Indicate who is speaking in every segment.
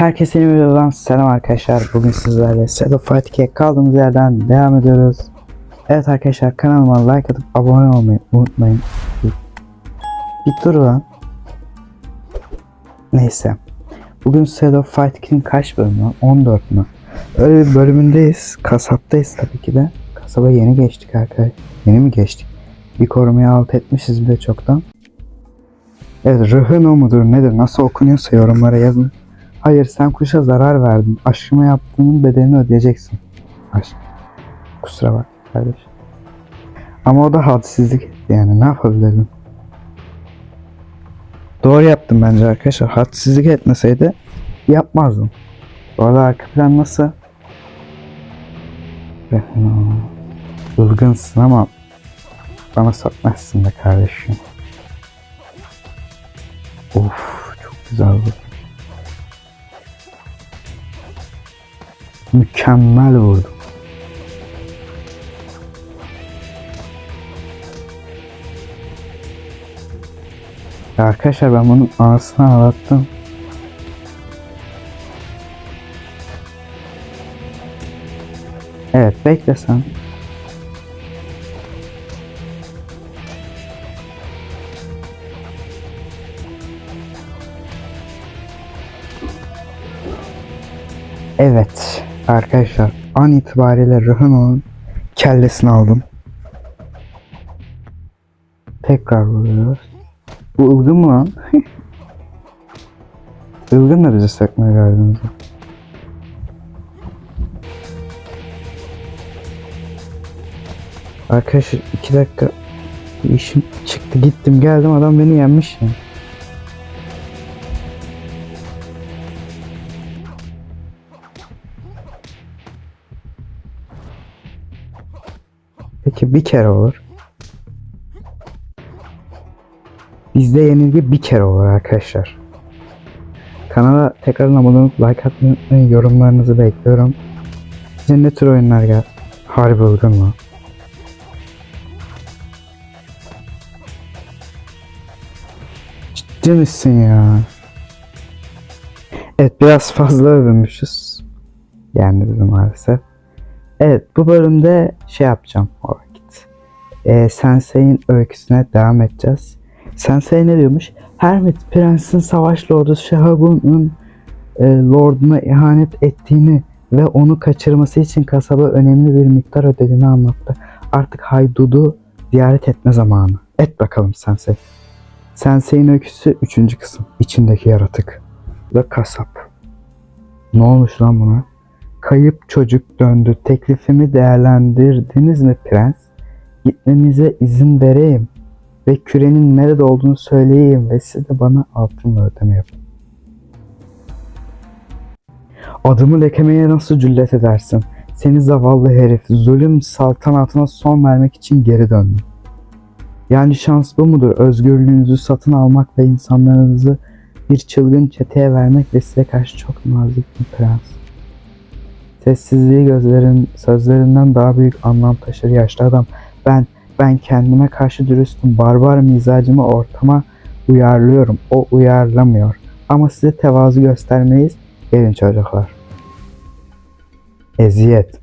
Speaker 1: Herkese yeni videodan selam arkadaşlar. Bugün sizlerle Shadow Fight 2'ye kaldığımız yerden devam ediyoruz. Evet arkadaşlar kanalıma like atıp abone olmayı unutmayın. Bir, dur lan. Neyse. Bugün Shadow Fight 2'nin kaç bölümü? var? 14 mü? Öyle bir bölümündeyiz. Kasaptayız tabii ki de. Kasaba yeni geçtik arkadaşlar. Yeni mi geçtik? Bir korumayı alt etmişiz bile çoktan. Evet rıhın o mudur nedir nasıl okunuyorsa yorumlara yazın. Hayır sen kuşa zarar verdin. Aşkıma yaptığının bedelini ödeyeceksin. Aşk. Kusura bak kardeş. Ama o da hadsizlik etti yani ne yapabilirdim? Doğru yaptım bence arkadaşlar. Hadsizlik etmeseydi yapmazdım. Bu arada arka plan nasıl? Ilgınsın ama bana satmazsın be kardeşim. Of çok güzel bu. Mükemmel vurdum. Ya arkadaşlar ben bunun anasını ağlattım. Evet bekle arkadaşlar an itibariyle Rıhano'nun kellesini aldım. Tekrar vuruyoruz. Bu ılgın mı lan? Ilgın da bizi sökmeye gördüğünüz gibi. Arkadaşlar iki dakika bir işim çıktı gittim geldim adam beni yenmiş ya. Peki bir kere olur. Bizde yenilgi bir kere olur arkadaşlar. Kanala tekrar abone olup like atmayı. Yorumlarınızı bekliyorum. Size ne tür oyunlar gel? Harbi ılgın mı? Ciddi misin ya? Evet biraz fazla övünmüşüz. Yani bizi maalesef. Evet bu bölümde şey yapacağım vakit. Ee, Sensei'nin öyküsüne devam edeceğiz. Sensei ne diyormuş? Hermit Prens'in savaş lordu Shahagun'un e, lorduna ihanet ettiğini ve onu kaçırması için kasaba önemli bir miktar ödediğini anlattı. Artık Haydud'u ziyaret etme zamanı. Et bakalım Sensei. Sensei'nin öyküsü 3. kısım. İçindeki yaratık. Ve kasap. Ne olmuş lan buna? Kayıp çocuk döndü. Teklifimi değerlendirdiniz mi prens? Gitmenize izin vereyim. Ve kürenin nerede olduğunu söyleyeyim ve siz de bana altınla ödeme yapın. Adımı lekemeye nasıl cüllet edersin? Seni zavallı herif, zulüm saltanatına son vermek için geri döndüm. Yani şans bu mudur? Özgürlüğünüzü satın almak ve insanlarınızı bir çılgın çeteye vermek ve size karşı çok nazik bir prens. Sessizliği gözlerin, sözlerinden daha büyük anlam taşır yaşlı adam. Ben, ben kendime karşı dürüstüm. Barbar mizacımı ortama uyarlıyorum. O uyarlamıyor. Ama size tevazu göstermeyiz. Gelin çocuklar. Eziyet.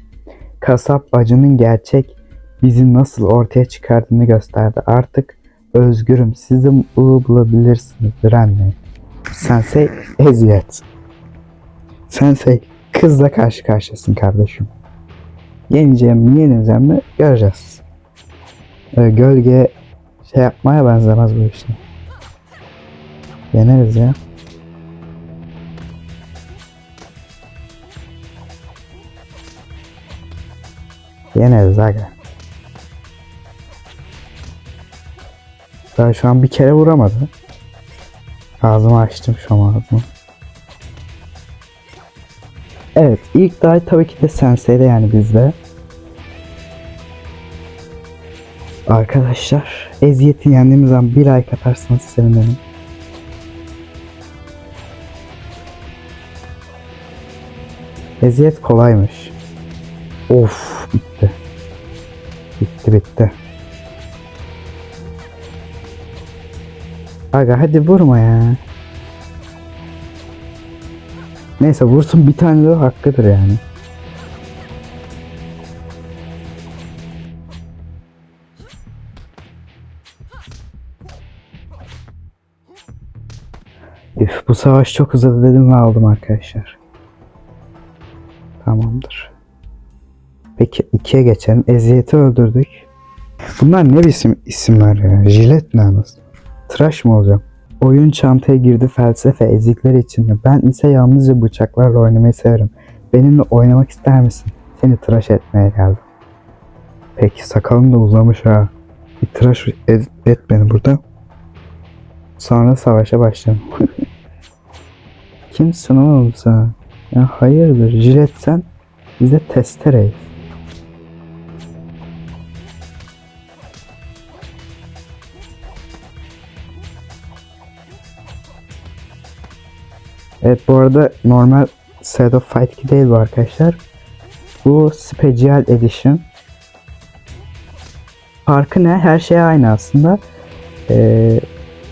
Speaker 1: Kasap acının gerçek bizi nasıl ortaya çıkardığını gösterdi. Artık özgürüm. Siz de mutluluğu bulabilirsiniz. Direnmeyin. Sensei eziyet. Sensei kızla karşı karşıyasın kardeşim. Yeneceğim mi yenileceğim mi göreceğiz. Ee, gölge şey yapmaya benzemez bu işte. Yeneriz ya. Yeneriz aga. Daha şu an bir kere vuramadı. Ağzımı açtım şu an ağzımı. Evet ilk day tabii ki de Sensei'de yani bizde. Arkadaşlar eziyeti yendiğimiz zaman bir like atarsanız sevinirim. Eziyet kolaymış. Of bitti. Bitti bitti. Aga hadi vurma ya. Neyse vursun bir tane de hakkıdır yani. Üf, bu savaş çok uzadı dedim ve aldım arkadaşlar. Tamamdır. Peki ikiye geçelim. Eziyeti öldürdük. Bunlar ne biçim isimler ya? Jilet ne anasını? Tıraş mı olacağım? Oyun çantaya girdi felsefe ezikler içinde. Ben ise yalnızca bıçaklarla oynamayı severim. Benimle oynamak ister misin? Seni tıraş etmeye geldim. Peki sakalın da uzamış ha. Bir tıraş et, et beni burada. Sonra savaşa başlayalım. Kimsin oğlum sen? Ya hayırdır jilet sen? Biz de testereyiz. Evet bu arada normal of Fight 2 değil bu arkadaşlar. Bu Special Edition. Farkı ne? Her şey aynı aslında. Ee,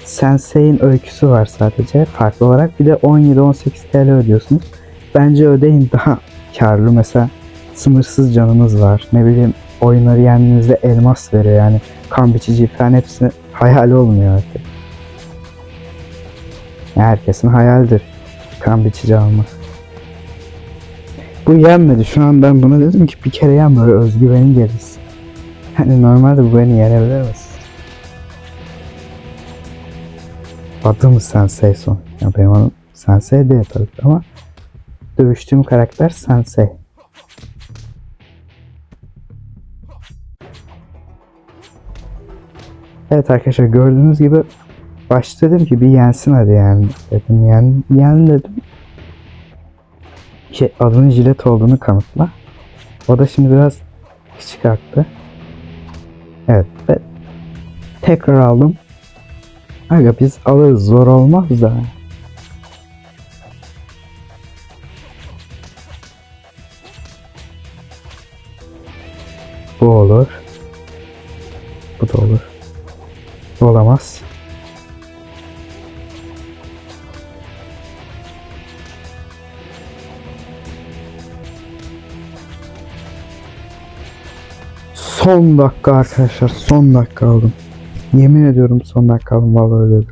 Speaker 1: Sensei'in öyküsü var sadece farklı olarak. Bir de 17-18 TL ödüyorsunuz. Bence ödeyin daha karlı. Mesela sınırsız canınız var. Ne bileyim oyunları yendiğinizde elmas veriyor yani. Kan biçici falan hepsi hayal olmuyor artık. Herkesin hayaldir kan biçici almak. Bu yenmedi. Şu an ben buna dedim ki bir kere yen böyle özgüvenin gelirsin. Hani normalde bu beni yenebilir misin? Adım Sensei son. Ya benim adım Sensei tabii ki ama dövüştüğüm karakter Sensei. Evet arkadaşlar gördüğünüz gibi başta dedim ki bir yensin hadi yani dedim yen, yen dedim. Şey, adının jilet olduğunu kanıtla. O da şimdi biraz çıkarttı. Evet ve tekrar aldım. Aga biz alırız zor olmaz da. Bu olur. Bu da olur. Olamaz. Son dakika arkadaşlar son dakika aldım. Yemin ediyorum son dakika aldım vallahi öyle.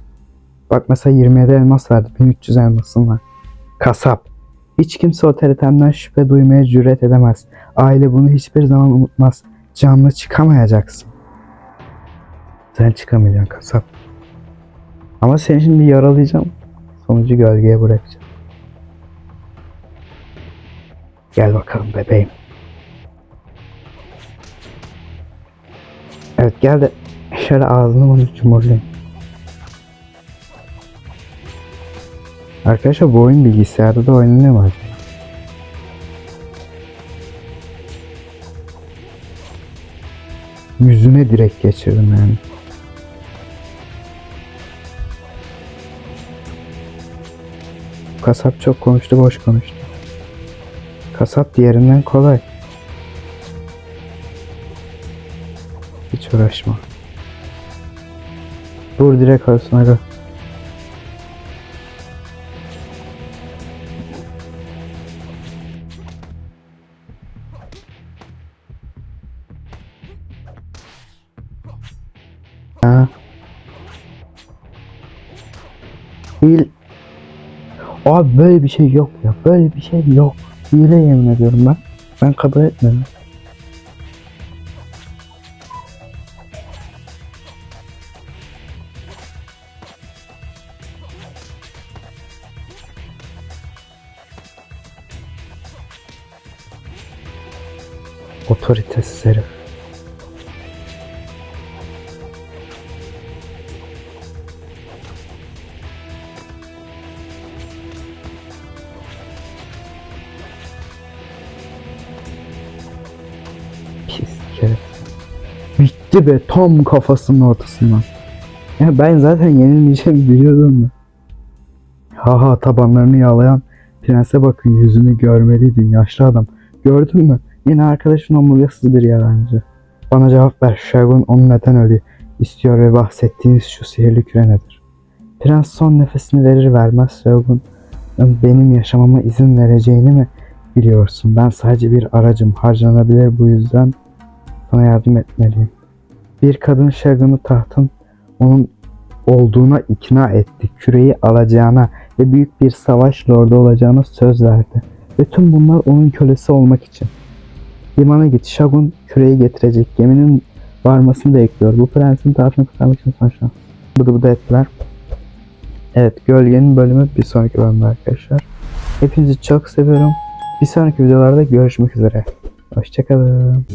Speaker 1: Bak mesela 27 elmas verdi 1300 elmasım var. Kasap. Hiç kimse o TRT'mden şüphe duymaya cüret edemez. Aile bunu hiçbir zaman unutmaz. Canlı çıkamayacaksın. Sen çıkamayacaksın kasap. Ama seni şimdi yaralayacağım. Sonucu gölgeye bırakacağım. Gel bakalım bebeğim. Evet gel de şöyle ağzını bunu cumhurlayayım. Arkadaşlar bu oyun bilgisayarda da oynanıyor acaba? Yüzüne direkt geçirdim yani. Kasap çok konuştu boş konuştu. Kasap diğerinden kolay. Hiç uğraşma. Vur direkt arasına aga. Ha. Hil. Abi böyle bir şey yok ya. Böyle bir şey yok. Hile yemin ediyorum ben. Ben kabul etmiyorum. Otoritesiz herif. Pis. Bitti be tam kafasının ortasından. Ya ben zaten yenilmeyeceğimi biliyordum da. Haha tabanlarını yağlayan prense bakın yüzünü görmeliydin yaşlı adam. Gördün mü? Yine arkadaşın omurgasız bir yalancı. Bana cevap ver. Shogun onu neden öyle istiyor ve bahsettiğiniz şu sihirli küre nedir? Prens son nefesini verir vermez Shogun benim yaşamama izin vereceğini mi biliyorsun? Ben sadece bir aracım. Harcanabilir bu yüzden sana yardım etmeliyim. Bir kadın Shagun'u tahtın onun olduğuna ikna etti. Küreyi alacağına ve büyük bir savaş lordu olacağına söz verdi. Ve tüm bunlar onun kölesi olmak için. Limana git. Shagun küreyi getirecek. Geminin varmasını bekliyor. Bu prensin tahtını kurtarmak için son şans. Bıdı bıdı ettiler. Evet gölgenin bölümü bir sonraki bölümde arkadaşlar. Hepinizi çok seviyorum. Bir sonraki videolarda görüşmek üzere. Hoşçakalın.